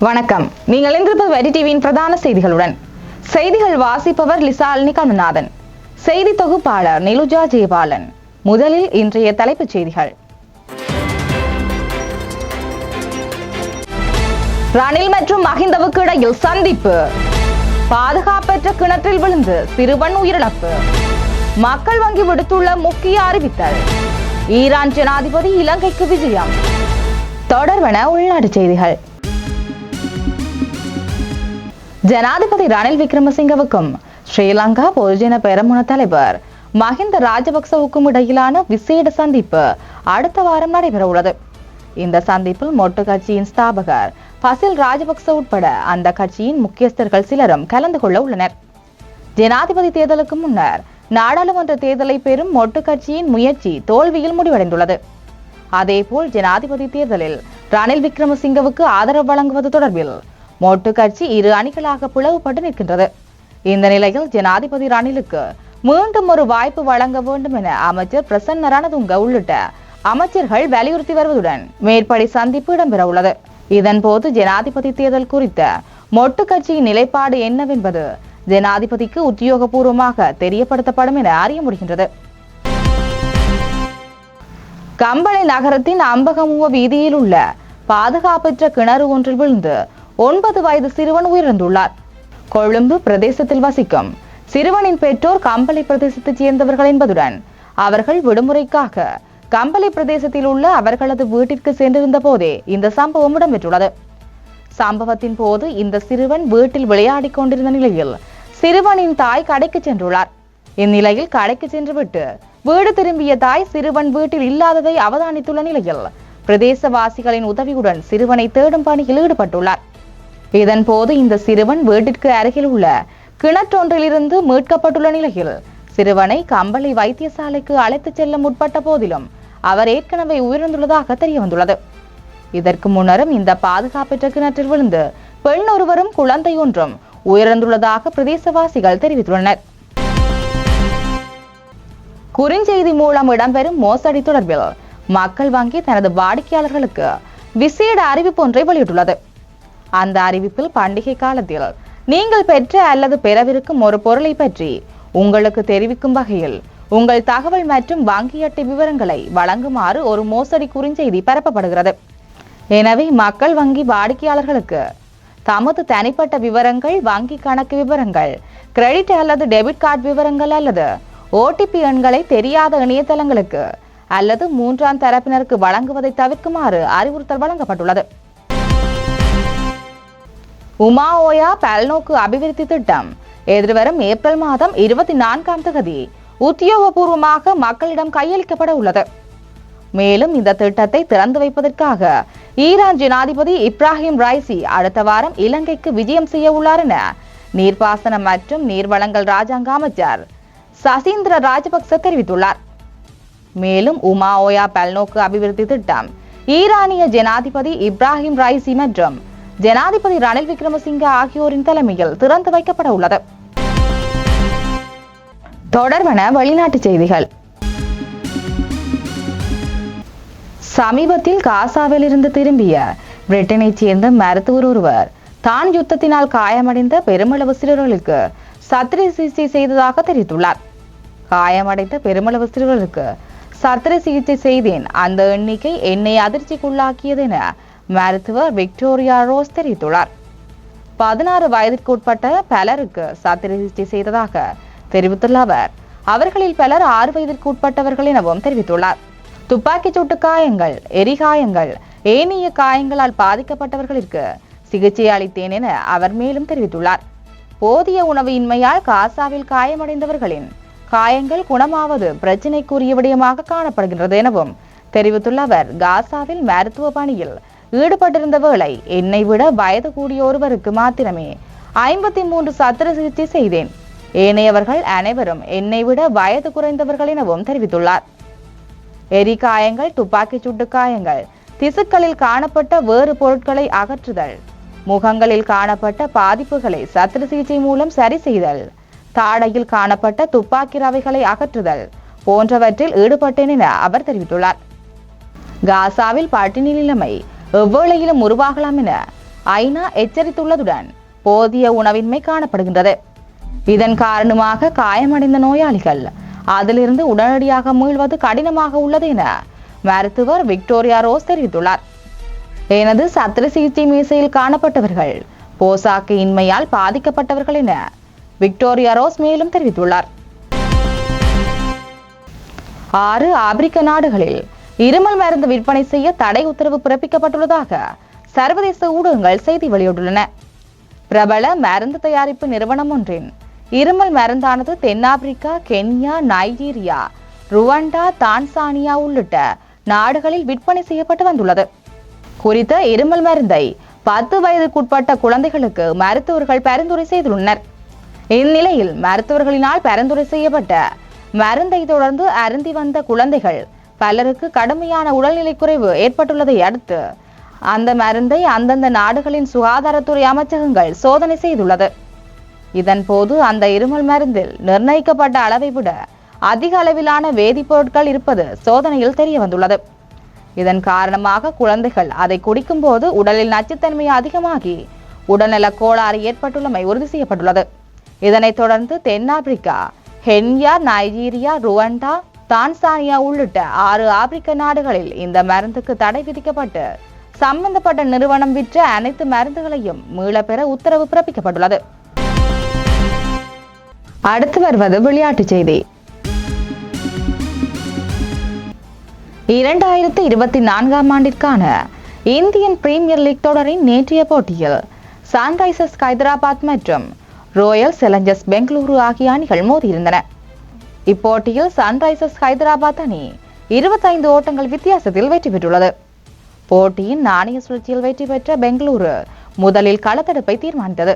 வணக்கம். நீங்கள் இணைந்திருப்பது வெடி டிவியின் பிரதான செய்திகளுடன். செய்திகள் வாசிப்பவர் லிசாலினி கமல்நாதன் செய்தி தொகுப்பாளர் நிலுஜா ஜெயபாலன். முதலில் இன்றைய தலைப்புச் செய்திகள். ரணில் மற்றும் மஹிந்தவுக்கு இடையில் சந்திப்பு. பாதுகாப்பற்ற கிணற்றில் விழுந்து சிறுவன் உயிரிழப்பு. மக்கள் வங்கி விடுத்துள்ள முக்கிய அறிவித்தல். ஈரான் ஜனாதிபதி இலங்கைக்கு விஜயம். தொடர்வன உள்நாட்டு செய்திகள். ஜனாதிபதி ரணில் விக்ரமசிங்கவுக்கும் ஸ்ரீலங்கா பொதுஜன பெரமுன தலைவர் மஹிந்த ராஜபக்சவுக்கும் இடையிலான விசேட சந்திப்பு அடுத்த வாரம் நடைபெற உள்ளது இந்த சந்திப்பில் மொட்டு கட்சியின் ஸ்தாபகர் பசில் ராஜபக்ச உட்பட அந்த கட்சியின் முக்கியஸ்தர்கள் சிலரும் கலந்து கொள்ள உள்ளனர். ஜனாதிபதி தேர்தலுக்கு முன்னர் நாடாளுமன்ற தேர்தலை பெறும் மொட்டு கட்சியின் முயற்சி தோல்வியில் முடிவடைந்துள்ளது. அதேபோல் ஜனாதிபதி தேர்தலில் ரணில் விக்ரமசிங்கவுக்கு ஆதரவு வழங்குவது தொடர்பில் மொட்டு கட்சி இரு அணிகளாக பிளவுபட்டு நிற்கின்றது. இந்த நிலையில் ஜனாதிபதி ரணிலுக்கு மீண்டும் ஒரு வாய்ப்பு வழங்க வேண்டும் என அமைச்சர் பிரசன்ன ரணதுங்க உள்ளிட்ட அமைச்சர்கள் வலியுறுத்தி வருவதுடன் மேற்படி சந்திப்பு இடம்பெற உள்ளது. இதன்போது ஜனாதிபதி தேர்தல் குறித்த மொட்டு கட்சியின் நிலைப்பாடு என்னவென்பது ஜனாதிபதிக்கு உத்தியோகபூர்வமாக தெரியப்படுத்தப்படும் என அறிய முடிகின்றது. கம்பளை நகரத்தின் அம்பகமுவ வீதியில் உள்ள பாதுகாப்பற்ற கிணறு ஒன்றில் விழுந்து ஒன்பது வயது சிறுவன் உயிரிழந்துள்ளார். கொழும்பு பிரதேசத்தில் வசிக்கும் சிறுவனின் பெற்றோர் கம்பளை பிரதேசத்தைச் சேர்ந்தவர்கள் என்பதுடன் அவர்கள் விடுமுறைக்காக கம்பளை பிரதேசத்தில் உள்ள அவர்களது வீட்டிற்கு சென்றிருந்த போதே இந்த சம்பவம் இடம்பெற்றுள்ளது. சம்பவத்தின் போது இந்த சிறுவன் வீட்டில் விளையாடிக் கொண்டிருந்த நிலையில் சிறுவனின் தாய் கடைக்கு சென்றுள்ளார். இந்நிலையில் கடைக்கு சென்றுவிட்டு வீடு திரும்பிய தாய் சிறுவன் வீட்டில் இல்லாததை அவதானித்துள்ள நிலையில் பிரதேசவாசிகளின் உதவியுடன் சிறுவனை தேடும் பணியில் ஈடுபட்டுள்ளார். இதன் போது இந்த சிறுவன் வீட்டிற்கு அருகில் உள்ள கிணற்றொன்றிலிருந்து மீட்கப்பட்டுள்ள நிலையில் சிறுவனை கம்பளை வைத்தியசாலைக்கு அழைத்துச் செல்ல முற்பட்ட போதிலும் அவர் ஏற்கனவே உயிரிழந்துள்ளதாக தெரிய வந்துள்ளது இதற்கு முன்னரும் இந்த பாதுகாப்பற்ற கிணற்றில் விழுந்து பெண் ஒருவரும் குழந்தை ஒன்றும் உயிரிழந்துள்ளதாக பிரதேசவாசிகள் தெரிவித்துள்ளனர். குறுஞ்செய்தி மூலம் இடம்பெறும் மோசடி தொடர்பில் மக்கள் வங்கி தனது வாடிக்கையாளர்களுக்கு விசேட அறிவிப்பு ஒன்றை வெளியிட்டுள்ளது. அந்த அறிவிப்பில் பண்டிகை காலத்தில் நீங்கள் பெற்ற அல்லது பெறவிருக்கும் ஒரு பொருளை பற்றி உங்களுக்கு தெரிவிக்கும் வகையில் உங்கள் தகவல் மற்றும் வங்கி அட்டை விவரங்களை வழங்குமாறு ஒரு மோசடி குறுஞ்செய்தி பரப்பப்படுகிறது. எனவே மக்கள் வங்கி வாடிக்கையாளர்களுக்கு தமது தனிப்பட்ட விவரங்கள் வங்கி கணக்கு விவரங்கள் கிரெடிட் அல்லது டெபிட் கார்டு விவரங்கள் அல்லது ஓடிபி எண்களை தெரியாத இணையதளங்களுக்கு அல்லது மூன்றாம் தரப்பினருக்கு வழங்குவதை தவிர்க்குமாறு அறிவுறுத்தல் வழங்கப்பட்டுள்ளது. உமாஓயா பல்நோக்கு அபிவிருத்தி திட்டம் எதிர்வரும் ஏப்ரல் மாதம் இருபத்தி நான்காம் தேதி உத்தியோகபூர்வமாக மக்களிடம் கையளிக்கப்பட உள்ளது மேலும் இந்த திட்டத்தை திறந்து வைப்பதற்காக ஈரான் ஜனாதிபதி இப்ராஹிம் ரைசி அடுத்த வாரம் இலங்கைக்கு விஜயம் செய்ய உள்ளார் என நீர்ப்பாசனம் மற்றும் நீர்வளங்கள் ராஜாங்க அமைச்சர் சசீந்திர ராஜபக்ச தெரிவித்துள்ளார் மேலும் உமாஓயா பல்நோக்கு அபிவிருத்தி திட்டம் ஈரானிய ஜனாதிபதி இப்ராஹிம் ரைசி மற்றும் ஜனாதிபதி ரணில் விக்ரமசிங்க ஆகியோரின் தலைமையில் திறந்து வைக்கப்பட உள்ளது. தொடர்வன வெளிநாட்டு செய்திகள். சமீபத்தில் காசாவில் இருந்து திரும்பிய பிரிட்டனைச் சேர்ந்த மருத்துவர் ஒருவர் தான் யுத்தத்தினால் காயமடைந்த பெருமளவு சிறுவர்களுக்கு சத்திர சிகிச்சை செய்ததாக தெரிவித்துள்ளார். காயமடைந்த பெருமளவு சிறுவர்களுக்கு சத்திர சிகிச்சை செய்தேன். அந்த எண்ணிக்கை என்னை அதிர்ச்சிக்குள்ளாக்கியது என மருத்துவர் விக்டோரியா ரோஸ் தெரிவித்துள்ளார். பதினாறு வயதிற்குட்பட்ட பலருக்கு சத்திர சிகிச்சை செய்ததாக தெரிவித்துள்ள அவர் அவர்களில் பலர் ஆறு வயதிற்கு உட்பட்டவர்கள் எனவும் தெரிவித்துள்ளார். துப்பாக்கிச் சூட்டு காயங்கள் எரிகாயங்கள் ஏனைய காயங்களால் பாதிக்கப்பட்டவர்களுக்கு சிகிச்சை அளித்தேன் என அவர் மேலும் தெரிவித்துள்ளார். போதிய உணவு இன்மையால் காசாவில் காயமடைந்தவர்களின் காயங்கள் குணமாவது பிரச்சினைக்குரிய விடயமாக காணப்படுகின்றது எனவும் தெரிவித்துள்ள அவர் காசாவில் மருத்துவ பணியில் ஈடுபட்டிருந்த வேளை என்னை விட வயது கூடிய ஒருவருக்கு மாத்திரமே ஐம்பத்தி மூன்று சத்திர சிகிச்சை செய்தேன். ஏனையவர்கள் அனைவரும் என்னை விட வயது குறைந்தவர்கள் எனவும் தெரிவித்துள்ளார். எரிகாயங்கள் துப்பாக்கிச் சூட்டு காயங்கள் திசுக்களில் காணப்பட்ட வேறு பொருட்களை அகற்றுதல் முகங்களில் காணப்பட்ட பாதிப்புகளை சத்திர சிகிச்சை மூலம் சரி செய்தல் தாடையில் காணப்பட்ட துப்பாக்கி ரவைகளை அகற்றுதல் போன்றவற்றில் ஈடுபட்டேன் என அவர் தெரிவித்துள்ளார். காசாவில் பட்டினி நிலைமை எவ்வேளையிலும் உருவாகலாம் என ஐநா எச்சரித்துள்ளதுடன் போதிய உணவின்மை காணப்படுகின்றது. இதன் காரணமாக காயமடைந்த நோயாளிகள் அதிலிருந்து உடனடியாக மீள்வது கடினமாக உள்ளது என மருத்துவர் விக்டோரியா ரோஸ் தெரிவித்துள்ளார். எனது சத்திர சிகிச்சை மேசையில் காணப்பட்டவர்கள் போசாக்கு இன்மையால் பாதிக்கப்பட்டவர்கள் என விக்டோரியா ரோஸ் மேலும் தெரிவித்துள்ளார். ஆறு ஆப்பிரிக்க நாடுகளில் இருமல் மருந்து விற்பனை செய்ய தடை உத்தரவு பிறப்பிக்கப்பட்டுள்ளதாக சர்வதேச ஊடகங்கள் செய்தி வெளியிட்டுள்ளன. பிரபல மருந்து தயாரிப்பு நிறுவனம் ஒன்றின் இருமல் மருந்தானது தென்னாப்பிரிக்கா கென்யா நைஜீரியா ருவண்டா தான்சானியா உள்ளிட்ட நாடுகளில் விற்பனை செய்யப்பட்டு வந்துள்ளது. குறித்த இருமல் மருந்தை பத்து வயதுக்குட்பட்ட குழந்தைகளுக்கு மருத்துவர்கள் பரிந்துரை செய்துள்ளனர். இந்நிலையில் மருத்துவர்களினால் பரிந்துரை செய்யப்பட்ட மருந்தை தொடர்ந்து அருந்தி வந்த குழந்தைகள் பலருக்கு கடுமையான உடல்நிலை குறைவு ஏற்பட்டுள்ளதை அடுத்து அந்த மருந்தை அந்தந்த நாடுகளின் சுகாதாரத்துறை அமைச்சகங்கள் சோதனை செய்துள்ளது. இதன் போது அந்த இருமல் மருந்தில் நிர்ணயிக்கப்பட்ட அளவை விட அதிக அளவிலான வேதிப்பொருட்கள் இருப்பது சோதனையில் தெரிய வந்துள்ளது இதன் காரணமாக குழந்தைகள் அதை குடிக்கும்போது உடலில் நச்சுத்தன்மை அதிகமாகி உடல்நலக் கோளாறு ஏற்பட்டுள்ளமை உறுதி செய்யப்பட்டுள்ளது. இதனைத் தொடர்ந்து தென்னாப்பிரிக்கா கென்யா நைஜீரியா ருவண்டா தான்சானியா உள்ளிட்ட ஆறு ஆப்பிரிக்க நாடுகளில் இந்த மருந்துக்கு தடை விதிக்கப்பட்டு சம்பந்தப்பட்ட நிறுவனம் விற்ற அனைத்து மருந்துகளையும் மீளப்பெற உத்தரவு பிறப்பிக்கப்பட்டுள்ளது. அடுத்து வருவது விளையாட்டுச் செய்தி. இரண்டாயிரத்தி இருபத்தி நான்காம் ஆண்டிற்கான இந்தியன் பிரீமியர் லீக் தொடரின் நேற்றைய போட்டியில் சன்ரைசர்ஸ் ஹைதராபாத் மற்றும் ரோயல் செலஞ்சர்ஸ் பெங்களூரு ஆகிய அணிகள் மோதியிருந்தன. இப்போட்டியில் சன்ரைசர்ஸ் ஹைதராபாத் அணி இருபத்தைந்து ஓட்டங்கள் வித்தியாசத்தில் வெற்றி பெற்றுள்ளது. போட்டியின் நாணய சுழற்சியில் வெற்றி பெற்ற பெங்களூரு முதலில் களத்தடுப்பை தீர்மானித்தது.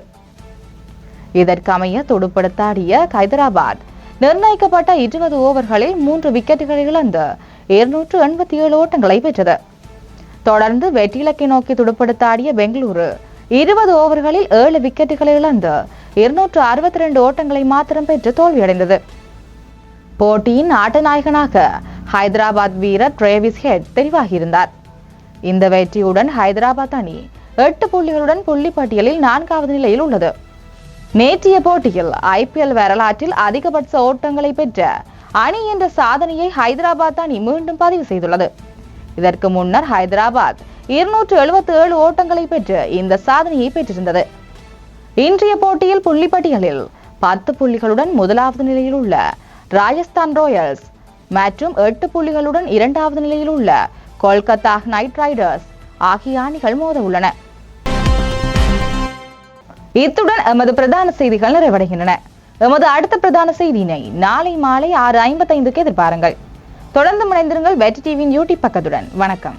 இதற்கமைய துடுப்படுத்தாடிய ஹைதராபாத் நிர்ணயிக்கப்பட்ட இருபது ஓவர்களில் மூன்று விக்கெட்டுகளை இழந்து இருநூற்று எண்பத்தி ஏழு ஓட்டங்களை பெற்றது. தொடர்ந்து வெற்றிலக்கை நோக்கி துடுப்படுத்தாடிய பெங்களூரு இருபது ஓவர்களில் ஏழு விக்கெட்டுகளை இழந்து இருநூற்று அறுபத்தி ரெண்டு ஓட்டங்களை மாத்திரம் பெற்று தோல்வியடைந்தது. போட்டியின் ஆட்டநாயகனாக ஹைதராபாத் வீரர் டிரேவிஸ் ஹெட் தெரிவாகியிருந்தார். இந்த வெற்றியுடன் ஹைதராபாத் அணி எட்டு புள்ளிகளுடன் புள்ளி பட்டியலில் நான்காவது நிலையில் உள்ளது. நேற்றைய போட்டியில் ஐபிஎல் வரலாற்றில் அதிகபட்ச ஓட்டங்களை பெற்ற அணி என்ற சாதனையை ஹைதராபாத் அணி மீண்டும் பதிவு செய்துள்ளது. இதற்கு முன்னர் ஹைதராபாத் இருநூற்று எழுபத்தி ஏழு ஓட்டங்களை பெற்று இந்த சாதனையை பெற்றிருந்தது. இன்றைய போட்டியில் புள்ளிப்பட்டியலில் பத்து புள்ளிகளுடன் முதலாவது நிலையில் உள்ள ராஜஸ்தான் ராயல்ஸ் மற்றும் எட்டு புள்ளிகளுடன் இரண்டாவது நிலையில் உள்ள கொல்கத்தா நைட் ரைடர்ஸ் ஆகிய அணிகள் மோத உள்ளன இத்துடன் எமது பிரதான செய்திகள் நிறைவடைகின்றன. எமது அடுத்த பிரதான செய்தியினை நாளை மாலை ஆறு ஐம்பத்தைந்துக்கு எதிர்பாருங்கள். தொடர்ந்து முனைந்திருங்கள் வெற்றி டிவியின் யூடியூப் பக்கத்துடன். வணக்கம்.